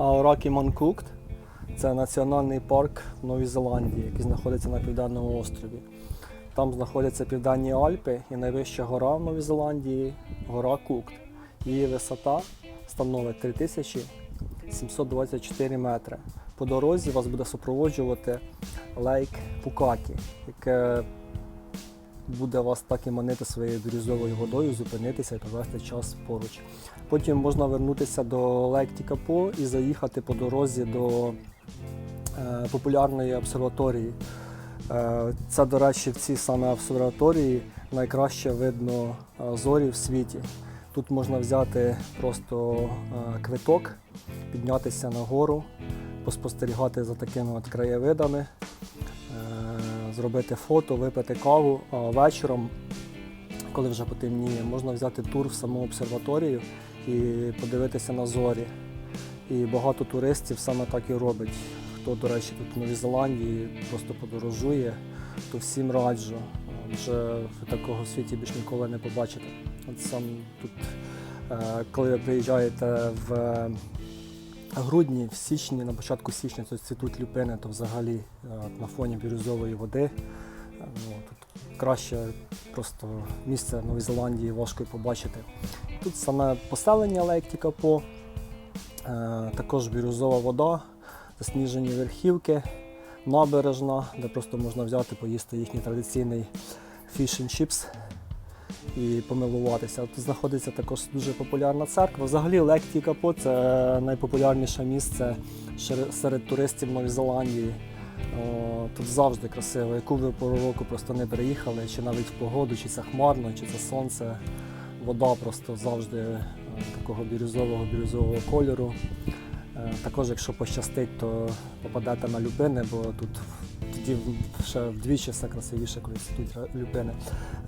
Аоракі Манкукт це національний парк в Новій Зеландії, який знаходиться на південному острові. Там знаходяться Південні Альпи і найвища гора в Новій Зеландії гора Кукт. Її висота становить 3724 метри. По дорозі вас буде супроводжувати лейк Пукаті, яке буде вас так і манити своєю бірюзовою водою, зупинитися і провести час поруч. Потім можна вернутися до Лейк Тікапо і заїхати по дорозі до е, популярної обсерваторії. Е, Це, до речі, в цій саме обсерваторії найкраще видно е, зорі в світі. Тут можна взяти просто квиток, піднятися на гору, поспостерігати за такими от краєвидами, зробити фото, випити каву, а вечором, коли вже потемніє, можна взяти тур в саму обсерваторію і подивитися на зорі. І багато туристів саме так і робить. Хто, до речі, тут в Новій Зеландії просто подорожує, то всім раджу. Вже такого в світі більш ніколи не побачите. От сам тут, е, коли ви приїжджаєте в грудні, в січні, на початку січня тут цвітуть люпини, то взагалі е, на фоні бірюзової води. е, Ну, тут краще просто місце в Зеландії важко побачити. Тут саме поселення Лейк Тікапо, е, також бірюзова вода, засніжені верхівки, набережна, де просто можна взяти, поїсти їхній традиційний chips і помилуватися. Тут знаходиться також дуже популярна церква. Взагалі Лейк Тікапо це найпопулярніше місце серед туристів Нової Зеландії. Тут завжди красиво. Яку ви пору року просто не приїхали, чи навіть в погоду, чи це хмарно, чи це сонце. Вода просто завжди е, такого бірюзового бірюзового кольору. Е, Також, якщо пощастить, то попадете на люпини, бо тут тоді ще вдвічі все красивіше, коли цвітуть люпини.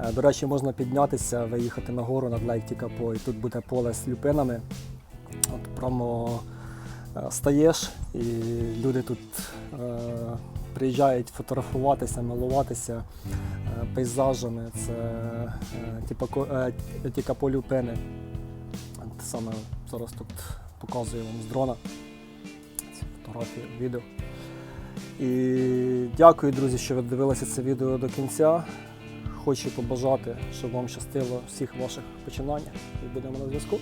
Е, До речі, можна піднятися, виїхати на гору над Лейк Тікапо, і тут буде поле з люпинами. От прямо е, стаєш, і люди тут е, приїжджають фотографуватися, милуватися е, пейзажами. Це е, е, люпини. От Саме зараз тут показую вам з дрона ці фотографії, відео. І дякую, друзі, що ви дивилися це відео до кінця. Хочу побажати, щоб вам щастило всіх ваших починаннях. І будемо на зв'язку.